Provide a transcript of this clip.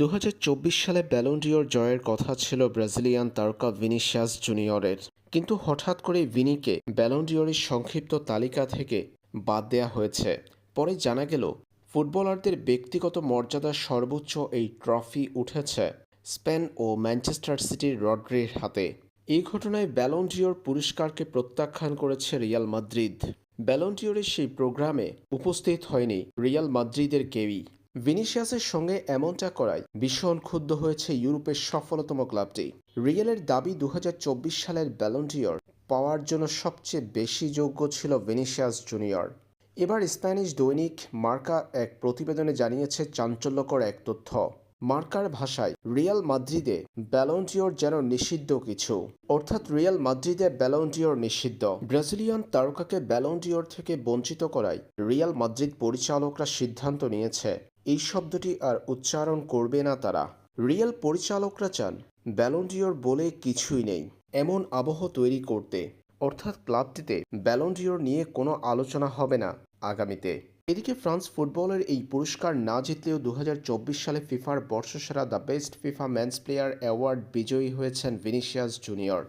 দু হাজার চব্বিশ সালে ব্যালন্ডিওর জয়ের কথা ছিল ব্রাজিলিয়ান তারকা ভিনিসিয়াস জুনিয়রের। কিন্তু হঠাৎ করে ভিনিকে ব্যালন্ডিওরের সংক্ষিপ্ত তালিকা থেকে বাদ দেয়া হয়েছে। পরে জানা গেল, ফুটবলারদের ব্যক্তিগত মর্যাদার সর্বোচ্চ এই ট্রফি উঠেছে স্পেন ও ম্যানচেস্টার সিটির রড্রির হাতে। এই ঘটনায় ব্যালন্ডিওর পুরস্কারকে প্রত্যাখ্যান করেছে রিয়াল মাদ্রিদ। ব্যালন্ডিওরের সেই প্রোগ্রামে উপস্থিত হয়নি রিয়াল মাদ্রিদের কেউই। ভিনিসিয়াসের সঙ্গে এমনটা করায় ভীষণ ক্ষুব্ধ হয়েছে ইউরোপের সফলতম ক্লাবটি। রিয়ালের দাবি দু হাজার চব্বিশ সালের ব্যালন্ডিওর পাওয়ার জন্য সবচেয়ে বেশি যোগ্য ছিল ভিনিসিয়াস জুনিয়র। এবার স্প্যানিশ দৈনিক মার্কা এক প্রতিবেদনে জানিয়েছে চাঞ্চল্যকর এক তথ্য। মার্কার ভাষায়, রিয়াল মাদ্রিদে ব্যালন্ডিওর যেন নিষিদ্ধ কিছু। অর্থাৎ রিয়াল মাদ্রিদে ব্যালন্ডিওর নিষিদ্ধ। ব্রাজিলিয়ান তারকাকে ব্যালন্ডিওর থেকে বঞ্চিত করায় রিয়াল মাদ্রিদ পরিচালকরা সিদ্ধান্ত নিয়েছে। এই শব্দটি আর উচ্চারণ করবে না তারা। রিয়াল পরিচালকরা চান ব্যালন্ডিওর বলে কিছুই নেই, এমন আবহ তৈরি করতে। অর্থাৎ ক্লাবটিতে ব্যালন্ডিওর নিয়ে কোনো আলোচনা হবে না আগামীতে। এদিকে ফ্রান্স ফুটবলের এই পুরস্কার না জিতলেও দু হাজার চব্বিশ সালে ফিফার বর্ষসেরা the best FIFA men's player award বিজয়ী হয়েছেন ভিনিসিয়াস জুনিয়র।